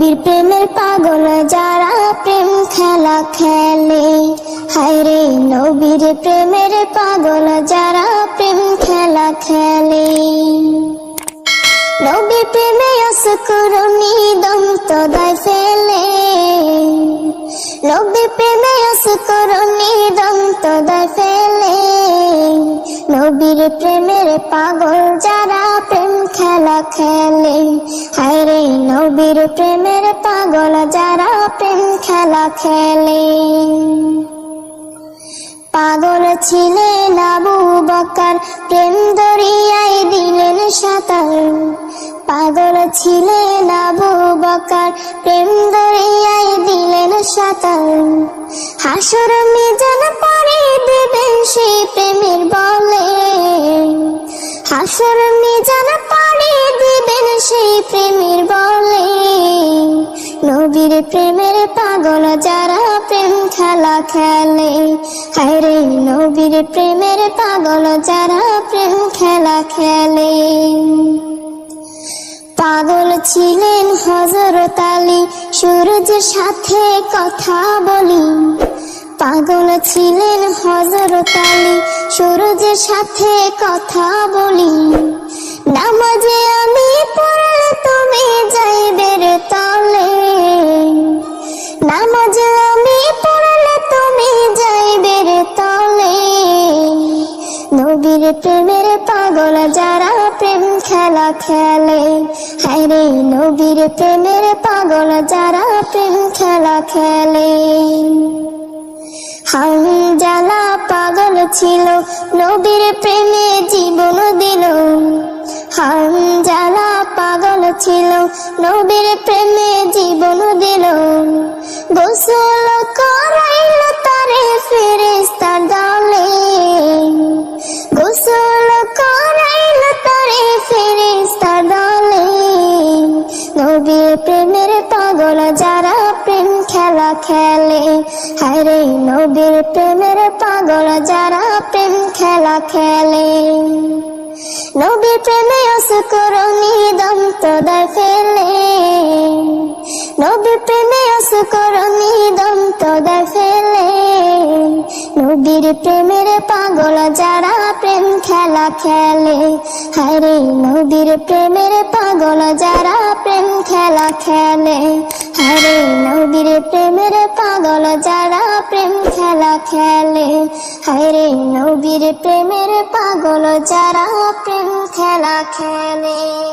নবীর প্রেমের পাগল যারা প্রেম খেলা খেলে। হায় রে নবীর প্রেমের পাগল যারা প্রেম খেলা খেলে। নবীর প্রেমে অসকুরনি দম তদায় ফেলে। নবীর প্রেমে অসকুরনি দম তদায় ফেলে। নবীর প্রেমের পাগল যারা প্রেম খেলে। হায় রে নবীর প্রেমের পাগল যারা প্রেম খেলা খেলে। পাগল ছিলেন আবু বকার, প্রেম দরিয়ায় দিলেন সাঁতার। পাগল ছিলেন আবু বকার, প্রেম দরিয়ায় দিলেন সাঁতার। হাসর মিজান পরে পাগল যারা প্রেম খেলা খেলে। হায় রে নবীর প্রেমের পাগল যারা প্রেম খেলা খেলে। পাগল ছিলেন হজরত আলী সূরজের সাথে কথা বলি। পাগল ছিলেন হজরত আলী সূরজের সাথে কথা বলি। নামাজে আমি পড়লে তুমি যাইবে তলে। নবীর প্রেমের পাগল যারা প্রেম খেলা খেলে। হায় নবীর প্রেমের পাগল যারা প্রেম খেলা খেলে। হাম জ্বালা পাগল ছিল, নবীর প্রেমে জীবন দিল। হাম জ্বালা পাগল ছিল, নবীর খেলা খেলে। হায়রে নবীর প্রেমের পাগল যারা প্রেম খেলা খেলে। নবীর প্রেমে অসুকরণী দম তোদায় ফেলে। নবীর প্রেমে অসুকরণী দম তোদায় ফেলে। নবীর প্রেমের পাগল যারা প্রেম খেলা খেলে। হায় রে নবীর প্রেমের পাগল যারা প্রেম খেলা খেলে। হায় রে নবীর প্রেমের পাগল যারা প্রেম খেলা খেলে। হায় রে নবীর প্রেমের পাগল যারা প্রেম খেলা খেলে।